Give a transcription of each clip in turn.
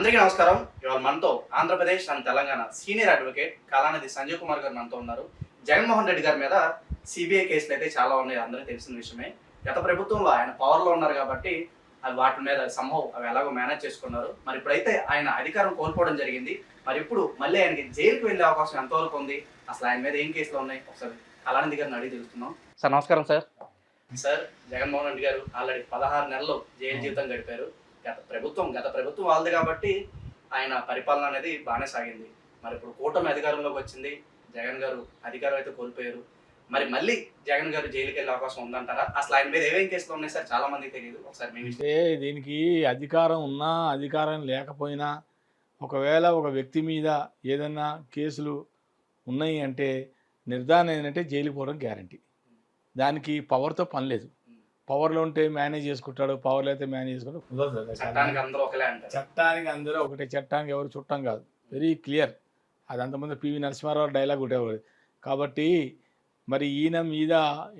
అందరికీ నమస్కారం. ఇవాళ మనతో Andhra Pradesh and Telangana senior advocate Kalanidhi Sanjay Kumar గారు మనతో ఉన్నారు. జగన్మోహన్ రెడ్డి గారి మీద సిబిఐ కేసులు అయితే చాలా ఉన్నాయి అందరికీ తెలిసిన విషయమే. గత ప్రభుత్వంలో ఆయన పవర్లో ఉన్నారు కాబట్టి అవి వాటి మీద సంభవం అవి ఎలాగో మేనేజ్ చేసుకున్నారు. మరి ఇప్పుడైతే ఆయన అధికారం కోల్పోవడం జరిగింది. మరి ఇప్పుడు మళ్ళీ ఆయనకి జైలుకి వెళ్ళే అవకాశం ఎంతవరకు ఉంది? అసలు ఆయన మీద ఏం కేసులు ఉన్నాయి? ఒకసారి కళానిధి గారిని అడిగి తెలుస్తున్నాం సార్ నమస్కారం సార్. సార్ జగన్మోహన్ రెడ్డి గారు ఆల్రెడీ పదహారు నెలలు జైలు జీవితం గడిపారు. గత ప్రభుత్వం గత ప్రభుత్వం వాళ్ళది కాబట్టి ఆయన పరిపాలన అనేది బాగానే సాగింది. మరి ఇప్పుడు కూటమి అధికారంలోకి వచ్చింది. జగన్ గారు అధికారం అయితే కోల్పోయారు. మరి మళ్ళీ జగన్ గారు జైలుకి వెళ్ళే అవకాశం ఉందంటారా? అసలు ఆయన మీద ఏమేం కేసులు ఉన్నాయి సార్? చాలా మందికి తెలియదు. ఒకసారి అంటే దీనికి అధికారం ఉన్నా అధికారం లేకపోయినా ఒకవేళ ఒక వ్యక్తి మీద ఏదైనా కేసులు ఉన్నాయి అంటే నిర్ధారణ ఏంటంటే జైలుకి పోవడం గ్యారంటీ. దానికి పవర్తో పని లేదు. పవర్లో ఉంటే మేనేజ్ చేసుకుంటాడు పవర్లో అయితే మేనేజ్ చేసుకుంటాడు. చట్టానికి అందరూ ఒకలే అంటారు. చట్టానికి అందరూ ఒకటే చట్టానికి ఎవరు చుట్టం కాదు. వెరీ క్లియర్ అది అంతమంది పివి నరసింహారావు డైలాగ్ ఉండేవాడు కాబట్టి మరి ఈయన మీద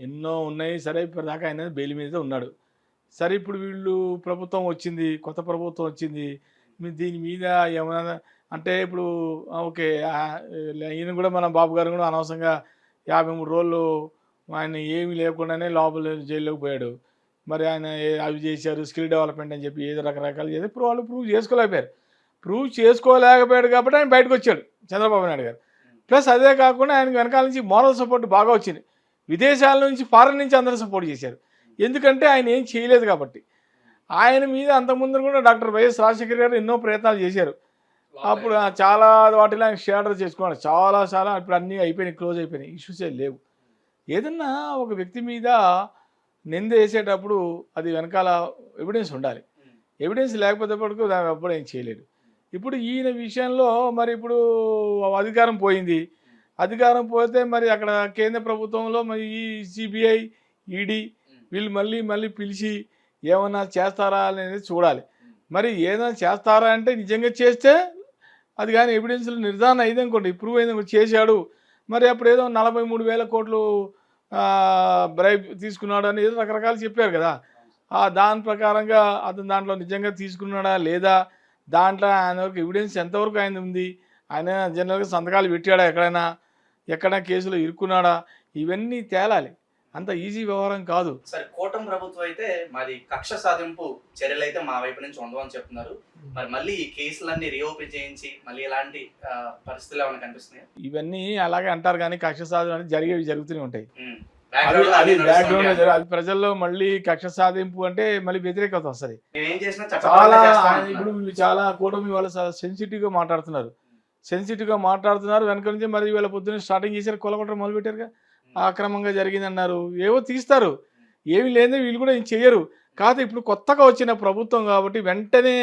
ఎన్నో ఉన్నాయి సరే ఇప్పటిదాకా ఆయన బెయిల్ మీద ఉన్నాడు. సరే ఇప్పుడు వీళ్ళు ప్రభుత్వం వచ్చింది కొత్త ప్రభుత్వం వచ్చింది దీని మీద ఏమైనా అంటే ఇప్పుడు ఓకే ఆ, ఈయన కూడా మన బాబు గారు కూడా అనవసరంగా యాభై మూడు రోజులు ఆయన ఏమీ లేకుండానే లోపల జైల్లోకి పోయాడు. మరి ఆయన అవి చేశారు స్కిల్ డెవలప్మెంట్ అని చెప్పి ఏదో రకరకాలు చేసి ఇప్పుడు వాళ్ళు ప్రూవ్ చేసుకోలేకపోయారు. ప్రూవ్ చేసుకోలేకపోయాడు కాబట్టి ఆయన బయటకు వచ్చాడు చంద్రబాబు నాయుడు గారు. ప్లస్ అదే కాకుండా ఆయన వెనకాల నుంచి మోరల్ సపోర్ట్ బాగా వచ్చింది. విదేశాల నుంచి ఫారెన్ నుంచి అందరూ సపోర్ట్ చేశారు. ఎందుకంటే ఆయన ఏం చేయలేదు కాబట్టి. ఆయన మీద అంతకుముందు కూడా డాక్టర్ వైఎస్ రాజశేఖర్ గారు ఎన్నో ప్రయత్నాలు చేశారు. అప్పుడు చాలా వాటిలో ఆయన షేడర్ చేసుకున్నాడు. చాలా చాలా ఇప్పుడు అన్నీ అయిపోయినాయి క్లోజ్ అయిపోయినాయి. ఇష్యూసే లేవు. ఏదన్నా ఒక వ్యక్తి మీద నింద వేసేటప్పుడు అది వెనకాల ఎవిడెన్స్ ఉండాలి. ఎవిడెన్స్ లేకపోతే దాని అప్పుడు ఏం చేయలేడు ఇప్పుడు ఈయన విషయంలో మరి ఇప్పుడు అధికారం పోయింది. అధికారం పోతే మరి అక్కడ కేంద్ర ప్రభుత్వంలో మరి ఈ సిబిఐ ఈడీ వీళ్ళు మళ్ళీ మళ్ళీ పిలిచి ఏమన్నా చేస్తారా అనేది చూడాలి. మరి ఏదైనా చేస్తారా అంటే నిజంగా చేస్తే అది కానీ ఎవిడెన్స్లు నిర్ధారణ అయింది అనుకోండి ప్రూవ్ అయింది చేశాడు. మరి అప్పుడు ఏదో నలభై మూడు వేల కోట్లు బ్రైబ్ తీసుకున్నాడు అని ఏదో రకరకాలు చెప్పారు కదా. ఆ దాని ప్రకారంగా అతను దాంట్లో నిజంగా తీసుకున్నాడా లేదా? దాంట్లో ఆయన వరకు ఎవిడెన్స్ ఎంతవరకు ఆయన ఉంది? ఆయన జనరల్గా సంతకాలు పెట్టాడా ఎక్కడైనా? ఎక్కడైనా కేసులో ఇరుక్కున్నాడా? ఇవన్నీ తేలాలి. అంత ఈజీ వ్యవహారం కాదు. సరే కూటమి ప్రభుత్వం అయితే మాది కక్ష సాధింపు చర్యలు అయితే మా వైపు నుంచి ఉండవని చెప్తున్నారు. మరి మళ్ళీ ఈ కేసులన్నీ రీఓపెన్ చేయించి మళ్ళీ ఇలాంటి పరిస్థితులు ఏమైనా కనిపిస్తున్నాయి? ఇవన్నీ అలాగే అంటారు కానీ కక్ష సాధన అనేది జరిగేవి జరుగుతూనే ఉంటాయి. అది బ్యాక్గ్రౌండ్ అది ప్రజల్లో మళ్ళీ కక్ష సాధింపు అంటే మళ్ళీ వ్యతిరేకత వస్తుంది. చాలా ఇప్పుడు వీళ్ళు చాలా కూటమి వాళ్ళు సెన్సిటివ్గా మాట్లాడుతున్నారు. సెన్సిటివ్గా మాట్లాడుతున్నారు వెనక నుంచి మరి వీళ్ళ పొద్దున్న స్టార్టింగ్ చేశారు కొలగొట్టడం మొదలు పెట్టారుగా ఆక్రమంగా జరిగింది అన్నారు ఏవో తీస్తారు. ఏమి లేదే వీళ్ళు కూడా ఏం చేయరు కాదు ఇప్పుడు కొత్తగా వచ్చిన ప్రభుత్వం కాబట్టి వెంటనే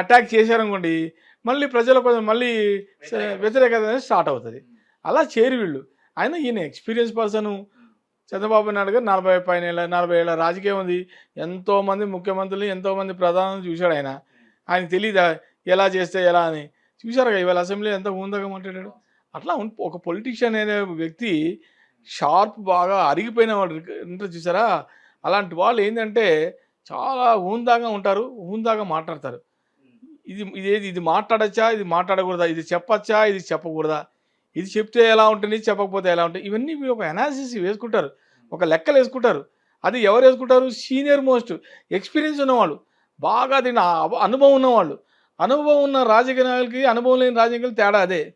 అటాక్ చేశారనుకోండి మళ్ళీ ప్రజలకు కొంచెం మళ్ళీ వ్యతిరేకత అనేది స్టార్ట్ అవుతుంది. అలా చేరు వీళ్ళు. ఆయన ఈయన ఎక్స్పీరియన్స్ పర్సన్ చంద్రబాబు నాయుడు గారు నలభై పైన ఏళ్ళ నలభై ఏళ్ళ రాజకీయం ఉంది. ఎంతోమంది ముఖ్యమంత్రులు ఎంతోమంది ప్రధానులు చూశాడు ఆయన. ఆయన తెలీదా? ఎలా చేస్తే ఎలా అని. చూశారు కదా ఇవాళ అసెంబ్లీ ఎంత ఉందగా మాట్లాడాడు అట్లా ఒక పొలిటీషియన్ అనే వ్యక్తి షార్ప్ బాగా అరిగిపోయిన వాడు ఉంటారు చూసారా? అలాంటి వాళ్ళు ఏంటంటే చాలా ఊందాగా ఉంటారు ఊందాగా మాట్లాడతారు. ఇది ఇదేది ఇది మాట్లాడచ్చా? ఇది మాట్లాడకూడదా? ఇది చెప్పచ్చా? ఇది చెప్పకూడదా? ఇది చెప్తే ఎలా ఉంటుంది? చెప్పకపోతే ఎలా ఉంటుంది? ఇవన్నీ మీరు ఒక అనాలిసిస్ వేసుకుంటారు. ఒక లెక్కలు వేసుకుంటారు. అది ఎవరు వేసుకుంటారు? సీనియర్ మోస్ట్ ఎక్స్పీరియన్స్ ఉన్నవాళ్ళు. బాగా దీని అనుభవం ఉన్నవాళ్ళు. అనుభవం ఉన్న రాజకీయ నాయకులకి అనుభవం లేని రాజకీయాలు తేడా అదే.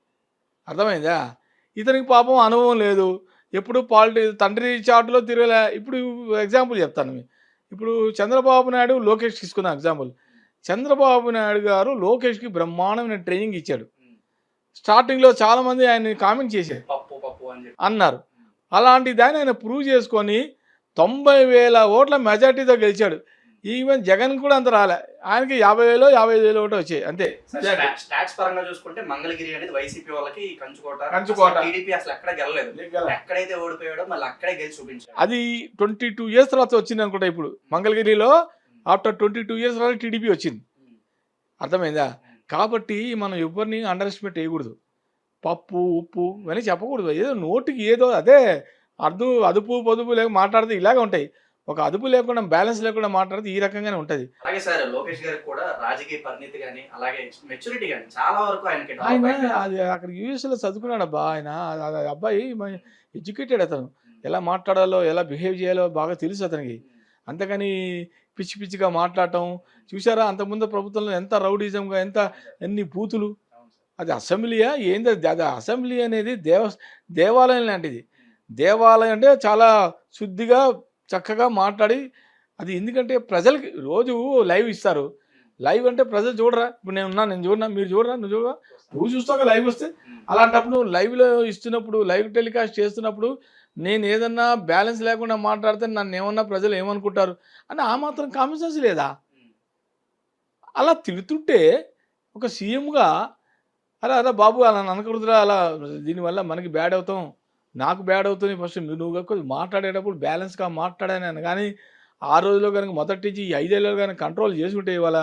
అర్థమైందా? ఇతనికి పాపం అనుభవం లేదు. ఎప్పుడు పాలిటి తండ్రి చాటులో తిరగలే. ఇప్పుడు ఎగ్జాంపుల్ చెప్తాను. ఇప్పుడు చంద్రబాబు నాయుడు లోకేష్ తీసుకున్న ఎగ్జాంపుల్. చంద్రబాబు నాయుడు గారు లోకేష్కి బ్రహ్మాండమైన ట్రైనింగ్ ఇచ్చాడు. స్టార్టింగ్లో చాలామంది ఆయన కామెంట్ చేశారు. అన్నారు. అలాంటి దాన్ని ఆయన ప్రూవ్ చేసుకొని తొంభై వేల ఓట్ల మెజార్టీతో గెలిచాడు. ఈవెన్ జగన్ కూడా అంత రాలే. ఆయనకి యాభై వేలు యాభై ఐదు వేలు ఓటు వచ్చాయి అంతే. స్టాట్స్ పరంగా చూసుకుంటే మంగళగిరి అనేది వైసీపీ వాళ్ళకి కంచుకోట. కంచుకోట. టీడీపీ అసలు ఎక్కడ గెలలేదు. ఎక్కడైతే ఓడిపోయాడో మళ్ళీ అక్కడే గెలిచి చూపించాడు. అది ట్వంటీ టూ ఇయర్స్ తర్వాత వచ్చింది అనుకుంటా ఇప్పుడు. మంగళగిరిలో ఆఫ్టర్ ట్వంటీ టూ ఇయర్స్ తర్వాత టీడీపీ వచ్చింది. అర్థమైందా? కాబట్టి మనం ఎవరిని అండర్ ఎస్టిమేట్ చేయకూడదు. పప్పు ఉప్పు ఇవన్నీ చెప్పకూడదు. ఏదో నోటికి ఏదో అదే అర్ధు అదుపు పొదుపు లేక మాట్లాడితే ఇలాగే ఉంటాయి. ఒక అదుపు లేకుండా బ్యాలెన్స్ లేకుండా మాట్లాడితే ఈ రకంగానే ఉంటుంది. అలాగే సార్ లోకేష్ గారికి కూడా రాజకీయ పరిణితి గానీ అలాగే మెచ్యూరిటీ గానీ చాలా వరకు ఆయనకి ఆయన. అది అక్కడ యూఎస్లో చదువుకున్నాడు అబ్బా ఆయన. అబ్బాయి ఎడ్యుకేటెడ్ అతను. ఎలా మాట్లాడాలో ఎలా బిహేవ్ చేయాలో బాగా తెలుసు అతనికి. అంతేకాని పిచ్చి పిచ్చిగా మాట్లాడటం. చూసారా అంతకుముందు ప్రభుత్వంలో ఎంత రౌడీజంగా ఎంత ఎన్ని బూతులు. అది అసెంబ్లీయా ఏంది అది? అసెంబ్లీ అనేది దేవ దేవాలయం లాంటిది. దేవాలయం అంటే చాలా శుద్ధిగా చక్కగా మాట్లాడి అది ఎందుకంటే ప్రజలకి రోజు లైవ్ ఇస్తారు. లైవ్ అంటే ప్రజలు చూడరా? ఇప్పుడు నేను ఉన్నా నేను చూడనా? మీరు చూడరా? నువ్వు చూడరా నువ్వు చూస్తాక లైవ్ వస్తే? అలాంటప్పుడు నువ్వు లైవ్లో ఇస్తున్నప్పుడు లైవ్ టెలికాస్ట్ చేస్తున్నప్పుడు నేను ఏదన్నా బ్యాలెన్స్ లేకుండా మాట్లాడితే నన్ను ఏమన్నా ప్రజలు ఏమనుకుంటారు? అని ఆ మాత్రం కామన్ సెన్స్ లేదా? అలా తిడుతుంటే ఒక సీఎంగా అలా అలా బాబు అలా అనకూడదురా అలా దీనివల్ల మనకి బ్యాడ్ అవుతాం. నాకు బ్యాడ్ అవుతుంది ఫస్ట్ నువ్వు ఎక్కువ మాట్లాడేటప్పుడు బ్యాలెన్స్గా మాట్లాడాను కానీ ఆ రోజులో కనుక మొదటి నుంచి ఈ ఐదేళ్ళు కనుక కంట్రోల్ చేసుకుంటే ఇవాళ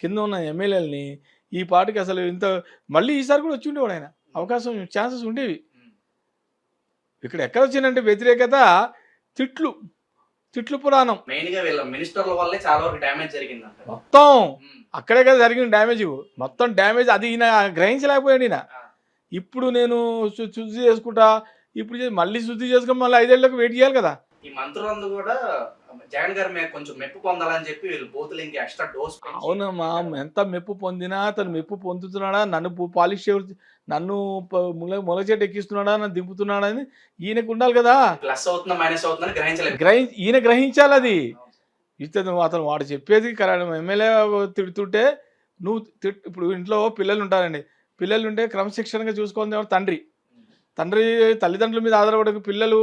కింద ఉన్న ఎమ్మెల్యేలని ఈ పాటికి అసలు ఇంత మళ్ళీ ఈసారి కూడా వచ్చి ఉండేవాడు ఆయన. అవకాశం ఛాన్సెస్ ఉండేవి. ఇక్కడ ఎక్కడ వచ్చిందంటే వ్యతిరేకత తిట్లు తిట్లు పురాణం. మెయిన్గా వీళ్ళ మినిస్టర్ల వల్లే చాలా వరకు డ్యామేజ్ జరిగింది అంట మొత్తం అక్కడే కదా జరిగిన డ్యామేజ్. మొత్తం డ్యామేజ్. అది ఈయన గ్రహించలేకపోయాడు ఈయన. ఇప్పుడు నేను శుద్ధి చేసుకుంటా ఇప్పుడు మళ్ళీ శుద్ధి చేసుకుని మళ్ళీ ఐదేళ్ళకి వెయిట్ చేయాలి కదా. ఈ మంత్రులందరూ కూడా జగన్ గారి మీద కొంచెం మెప్పు పొందాలని చెప్పి వీళ్ళు బూతులు ఇంకా ఎక్స్ట్రా డోస్ అవునమ్మా ఎంత మెప్పు పొందినా అతను మెప్పు పొందుతున్నాడా? నన్ను పాలిష్ నన్ను ముల మొలచెట్టు ఎక్కిస్తున్నాడా? నన్ను దింపుతున్నాడా అని ఈయనకు ఉండాలి కదా. ప్లస్ అవుతుందా మైనస్ అవుతుందని గ్రహించలేదు గ్రహి ఈయన గ్రహించాలి అది. ఇతను అతను వాడు చెప్పేది కరెక్ట్. ఎమ్మెల్యే తిడుతుంటే నువ్వు ఇప్పుడు ఇంట్లో పిల్లలు ఉంటారండి. పిల్లలు ఉంటే క్రమశిక్షణగా చూసుకోవాలి ఎవరు తండ్రి. తండ్రి తల్లిదండ్రుల మీద ఆధారపడే పిల్లలు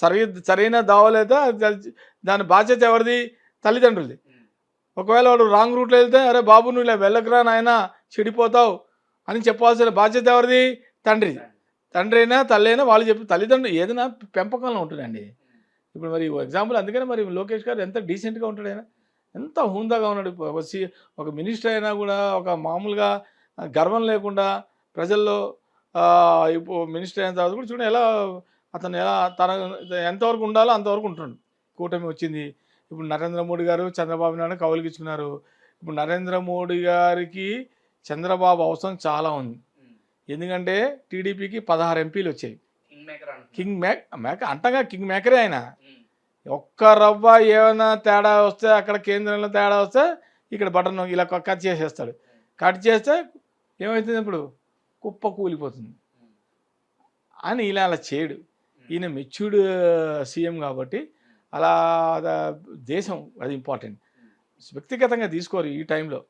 సరి సరైన దావలేదా దాని బాధ్యత ఎవరిది? తల్లిదండ్రులది. ఒకవేళ వాడు రాంగ్ రూట్లో వెళ్తే అరే బాబు నువ్వు ఇలా వెళ్ళకరా నాయన చెడిపోతావు అని చెప్పాల్సిన బాధ్యత ఎవరిది? తండ్రి తండ్రి అయినా తల్లి అయినా వాళ్ళు చెప్పి తల్లిదండ్రులు ఏదైనా పెంపకంలో ఉంటుందండి. ఇప్పుడు మరి ఎగ్జాంపుల్ అందుకనే మరి లోకేష్ గారు ఎంత డీసెంట్గా ఉంటాడు ఆయన. ఎంత హుందాగా ఉన్నాడు. ఒక సి ఒక మినిస్టర్ అయినా కూడా ఒక మామూలుగా గర్వం లేకుండా ప్రజల్లో మినిస్టర్ అయిన తర్వాత కూడా చూడండి ఎలా అతను ఎలా తన ఎంతవరకు ఉండాలో అంతవరకు ఉంటుండు కూటమి వచ్చింది. ఇప్పుడు నరేంద్ర మోడీ గారు చంద్రబాబు నాయుడు కౌలుకిచ్చుకున్నారు. ఇప్పుడు నరేంద్ర మోడీ గారికి చంద్రబాబు అవసరం చాలా ఉంది. ఎందుకంటే టీడీపీకి పదహారు ఎంపీలు వచ్చాయి. కింగ్ మేక్ మేక అంటగా కింగ్ మేకరే ఆయన. ఒక్క రవ్వ ఏమైనా తేడా వస్తే అక్కడ కేంద్రంలో తేడా వస్తే ఇక్కడ బటన్ ఇలా కట్ చేసేస్తాడు. కట్ చేస్తే ఏమవుతుంది ఇప్పుడు? కుప్ప కూలిపోతుంది. అని ఇలా అలా చేయడు. ఈయన మెచ్యూర్డ్ సీఎం కాబట్టి అలా దేశం అది ఇంపార్టెంట్. వ్యక్తిగతంగా తీసుకోరు ఈ టైంలో.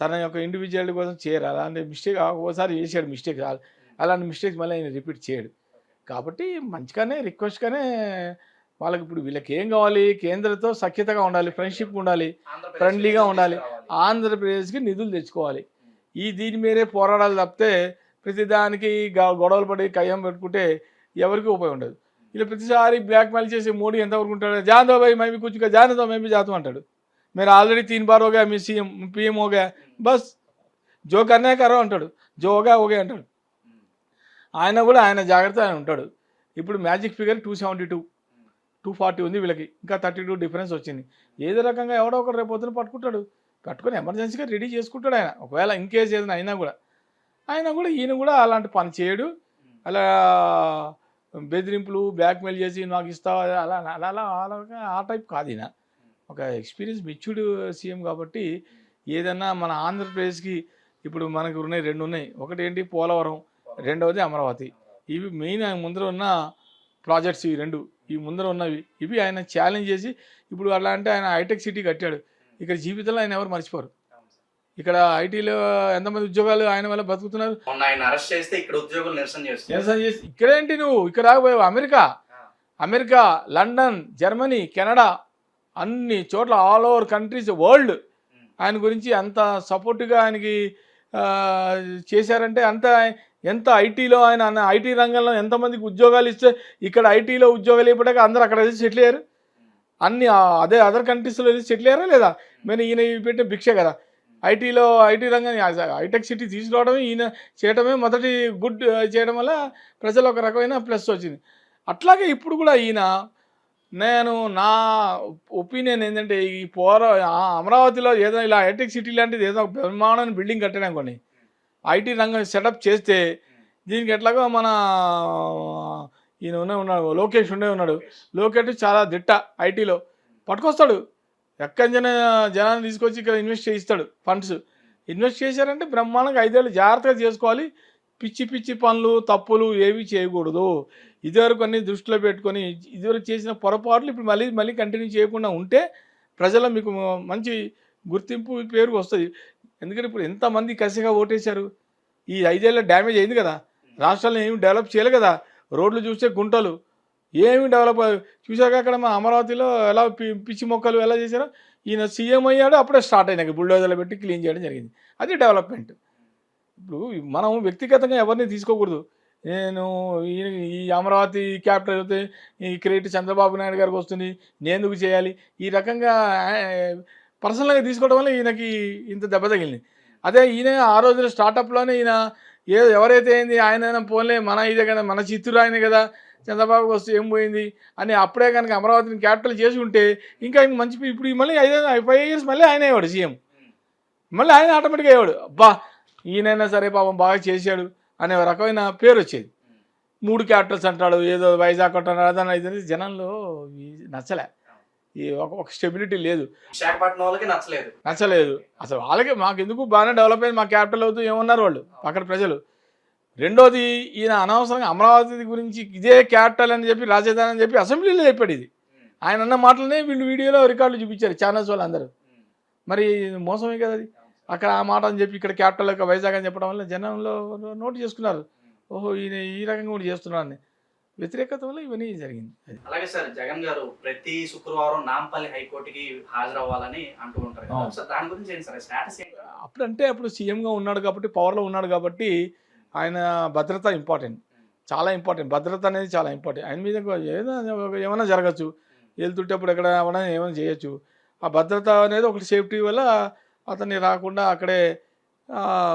తన యొక్క ఇండివిజువాలిటీ కోసం చేయరు. అలాంటి మిస్టేక్ ఒకసారి చేసాడు మిస్టేక్ అలాంటి మిస్టేక్స్ మళ్ళీ ఆయన రిపీట్ చేయడు. కాబట్టి మంచిగానే రిక్వెస్ట్గానే వాళ్ళకి ఇప్పుడు వీళ్ళకి ఏం కావాలి? కేంద్రంతో సఖ్యతగా ఉండాలి ఫ్రెండ్షిప్ ఉండాలి ఫ్రెండ్లీగా ఉండాలి. ఆంధ్రప్రదేశ్కి నిధులు తెచ్చుకోవాలి. ఈ దీని మీదే పోరాడాలి తప్పితే ప్రతిదానికి గొడవలు పడి కయ్యం పెట్టుకుంటే ఎవరికి ఉపయోగం ఉండదు. ఇలా ప్రతిసారి బ్లాక్మెయిల్ చేసి మోడీ ఎంతవరకు ఉంటాడు జానదో భయ్ మేమి కూర్చుగా జానదో మేమి జాతం అంటాడు. మీరు ఆల్రెడీ తీన్ బార్ హోగా మీ సీఎం పీఎం హోగా బస్ జో అనే కరో అంటాడు. జోగా ఓగే అంటాడు. ఆయన కూడా ఆయన జాగ్రత్త ఆయన ఉంటాడు. ఇప్పుడు magic figure two seventy two two forty ఉంది వీళ్ళకి. ఇంకా థర్టీ టూ డిఫరెన్స్ వచ్చింది. ఏదో రకంగా ఎవడో ఒకరు రేపు పొద్దున పట్టుకుంటాడు. పట్టుకొని ఎమర్జెన్సీగా రెడీ చేసుకుంటాడు ఆయన. ఒకవేళ ఇన్ కేసు ఏదైనా అయినా కూడా. ఆయన కూడా ఈయన కూడా అలాంటి పని చేయడు. అలా బెదిరింపులు బ్లాక్మెయిల్ చేసి నాకు ఇస్తావా? అలా అలా అలా అలా ఆ టైప్ కాదు ఈయన. ఒక ఎక్స్పీరియన్స్ మెచ్యూర్డ్ సీఎం కాబట్టి ఏదన్నా మన ఆంధ్రప్రదేశ్కి ఇప్పుడు మనకు ఉన్నాయి రెండు ఉన్నాయి. ఒకటి ఏంటి? పోలవరం రెండవది అమరావతి. ఇవి మెయిన్ ఆయన ముందర ఉన్న ప్రాజెక్ట్స్ ఈ రెండు. ఈ ముందర ఉన్నవి. ఇవి ఆయన ఛాలెంజ్ చేసి ఇప్పుడు అలా అంటే ఆయన హైటెక్ సిటీ కట్టాడు. ఇక్కడ జీవితంలో ఆయన ఎవరు మర్చిపోరు. ఇక్కడ ఐటీలో ఎంతమంది ఉద్యోగాలు ఆయన వల్ల బతుకుతున్నారు? ఆయన అరెస్ట్ చేస్తే ఇక్కడ ఉద్యోగులు నిరసన చేసి ఇక్కడేంటి నువ్వు? ఇక్కడ రాకపోయావు America? America London Germany Canada అన్ని చోట్ల ఆల్ ఓవర్ కంట్రీస్ వరల్డ్ ఆయన గురించి అంత సపోర్ట్గా ఆయనకి చేశారంటే అంత ఎంత ఐటీలో ఆయన ఐటీ రంగంలో ఎంతమందికి ఉద్యోగాలు ఇస్తే ఇక్కడ ఐటీలో ఉద్యోగాలు ఇవ్వడానికి అందరూ అక్కడ సెటిల్ అయ్యారు? అన్ని అదే అదర్ కంట్రీస్లో సెటిల్ అయ్యారా లేదా? మరి ఈయన ఇవి పెట్టే భిక్ష కదా. ఐటీలో ఐటీ రంగాన్ని హైటెక్ సిటీ తీసుకురావడమే ఈయన చేయడమే మొదటి గుడ్ చేయడం వల్ల ప్రజలు ఒక రకమైన ప్లస్ వచ్చింది. అట్లాగే ఇప్పుడు కూడా ఈయన నేను నా ఒపీనియన్ ఏంటంటే ఈ పోర అమరావతిలో ఏదో ఇలా హైటెక్ సిటీ లాంటిది ఏదో ఒక బ్రహ్మాండమైన బిల్డింగ్ కట్టాను ఐటీ రంగం సెటప్ చేస్తే దీనికి ఎట్లాగో మన ఈయన ఉన్న ఉన్నాడు లోకేష్ ఉండే ఉన్నాడు. లోకేష్ చాలా దిట్ట ఐటీలో. పట్టుకొస్తాడు. ఎక్కడి జన జనాన్ని తీసుకొచ్చి ఇక్కడ ఇన్వెస్ట్ చేయిస్తాడు ఫండ్స్. ఇన్వెస్ట్ చేశారంటే బ్రహ్మాండంగా ఐదేళ్ళు జాగ్రత్తగా చేసుకోవాలి. పిచ్చి పిచ్చి పనులు తప్పులు ఏవి చేయకూడదు. ఇదివరకు అన్ని దృష్టిలో పెట్టుకొని ఇదివరకు చేసిన పొరపాట్లు ఇప్పుడు మళ్ళీ మళ్ళీ కంటిన్యూ చేయకుండా ఉంటే ప్రజల మీకు మంచి గుర్తింపు పేరు వస్తుంది. ఎందుకంటే ఇప్పుడు ఎంతమంది కసిగా ఓటేశారు? ఈ ఐదేళ్ళ డ్యామేజ్ అయింది కదా. రాష్ట్రాలను ఏమి డెవలప్ చేయలేదు కదా. రోడ్లు చూస్తే గుంటలు. ఏమి డెవలప్ చూసాక అక్కడ మా అమరావతిలో ఎలా పి- పిచ్చి మొక్కలు ఎలా చేశారో ఈయన సీఎం అయ్యాడు అప్పుడే స్టార్ట్ అయినాక బుల్డోజర్లు పెట్టి క్లీన్ చేయడం జరిగింది. అది డెవలప్మెంట్ ఇప్పుడు మనం వ్యక్తిగతంగా ఎవరిని తీసుకోకూడదు. నేను ఈ ఈ అమరావతి క్యాపిటల్ అయితే ఈ క్రెడిట్ చంద్రబాబు నాయుడు గారికి వస్తుంది. నేను ఎందుకు చేయాలి? ఈ రకంగా పర్సనల్గా తీసుకోవడం వల్ల ఈయనకి ఇంత దెబ్బ తగిలింది. అదే ఈయన ఆ రోజున స్టార్టప్లోనే ఈయన ఏ ఎవరైతే అయింది ఆయన పోలే మన ఇదే కదా మన చిత్తూరు ఆయన కదా చంద్రబాబు వస్తే ఏం పోయింది? అని అప్పుడే కనుక అమరావతిని క్యాపిటల్ చేసి ఉంటే ఇంకా మంచి ఇప్పుడు మళ్ళీ ఐదు ఫైవ్ ఇయర్స్ మళ్ళీ ఆయన అయ్యాడు సీఎం. మళ్ళీ ఆయన ఆటోమేటిక్గా అయ్యాడు. అబ్బా ఈయనైనా సరే పాపం బాగా చేశాడు అనే రకమైన పేరు వచ్చేది. మూడు క్యాపిటల్స్ అంటాడు ఏదో వైజాగ్ అంటాడు అదన ఇది జనంలో నచ్చలే. ఈ ఒక ఒక స్టెబిలిటీ లేదు. విశాఖపట్నం వాళ్ళకి నచ్చలేదు. నచ్చలేదు. అసలు వాళ్ళకి మాకు ఎందుకు బాగానే డెవలప్ అయింది మా క్యాపిటల్ అవుతూ ఏమన్నారు వాళ్ళు? అక్కడ ప్రజలు. రెండోది ఈయన అనవసరంగా అమరావతి గురించి ఇదే క్యాపిటల్ అని చెప్పి రాజధాని అని చెప్పి అసెంబ్లీలో చెప్పాడు ఇది. ఆయన అన్న మాటలనే వీళ్ళు వీడియోలో రికార్డులు చూపించారు ఛానల్స్ వాళ్ళందరూ. మరి మోసమే కదా అది. అక్కడ ఆ మాట అని చెప్పి ఇక్కడ క్యాపిటల్ యొక్క వైజాగ్ అని చెప్పడం వల్ల జనంలో నోట్ చేసుకున్నారు. ఓహో ఈయన ఈ రకంగా కూడా చేస్తున్నాడు అని వ్యతిరేకత వల్ల ఇవన్నీ జరిగింది అలాగే సార్ జగన్ గారు ప్రతి శుక్రవారం నాంపల్లి హైకోర్టుకి హాజరవ్వాలని అంటూ ఉంటారు దాని గురించి ఏంటి సార్? స్టేటస్ ఏంటి? అప్పుడు అంటే అప్పుడు సీఎంగా ఉన్నాడు కాబట్టి పవర్లో ఉన్నాడు కాబట్టి ఆయన భద్రత ఇంపార్టెంట్. చాలా ఇంపార్టెంట్. భద్రత అనేది చాలా ఇంపార్టెంట్. ఆయన మీద ఏదైనా ఏమైనా జరగచ్చు. వెళ్తుంటేప్పుడు ఎక్కడ ఏమైనా ఏమైనా చేయొచ్చు. ఆ భద్రత అనేది ఒకటి సేఫ్టీ వల్ల అతన్ని రాకుండా అక్కడే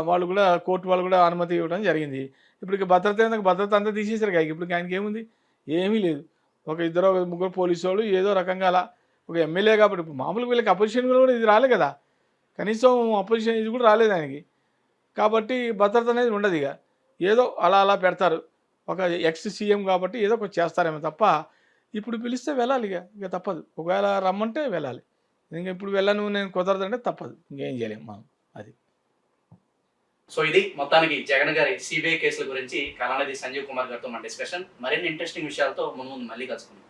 వాళ్ళు కూడా కోర్టు వాళ్ళు కూడా అనుమతి ఇవ్వడం జరిగింది. ఇప్పుడు భద్రత ఏంటంటే భద్రత అంతా తీసేశారు కాక ఇప్పుడు ఆయనకి ఏముంది? ఏమీ లేదు. ఒక ఇద్దరు ఒక ముగ్గురు పోలీసు వాళ్ళు ఏదో రకంగా అలా ఒక ఎమ్మెల్యే కాబట్టి ఇప్పుడు మామూలుగా వీళ్ళకి అపోజిషన్ కూడా ఇది రాలే కదా. కనీసం అపోజిషన్ ఇది కూడా రాలేదు ఆయనకి. కాబట్టి భద్రత అనేది ఉండదు ఇక. ఏదో అలా అలా పెడతారు. ఒక ఎక్స్ సీఎం కాబట్టి ఏదో ఒకటి చేస్తారేమో తప్ప ఇప్పుడు పిలిస్తే వెళ్ళాలి ఇక. ఇక తప్పదు. ఒకవేళ రమ్మంటే వెళ్ళాలి. ఇంకా ఇప్పుడు వెళ్ళను నేను కుదరదంటే తప్పదు. ఇంకేం చేయలేము మనం. అది. సో ఇది మొత్తానికి జగన్ గారి సిబిఐ కేసుల గురించి కళానిధి సంజీవ్ కుమార్ గారితో మన డిస్కషన్. మరిన్ని ఇంట్రెస్టింగ్ విషయాలతో ముందు ముందు మళ్ళీ కలుసుకుందాం.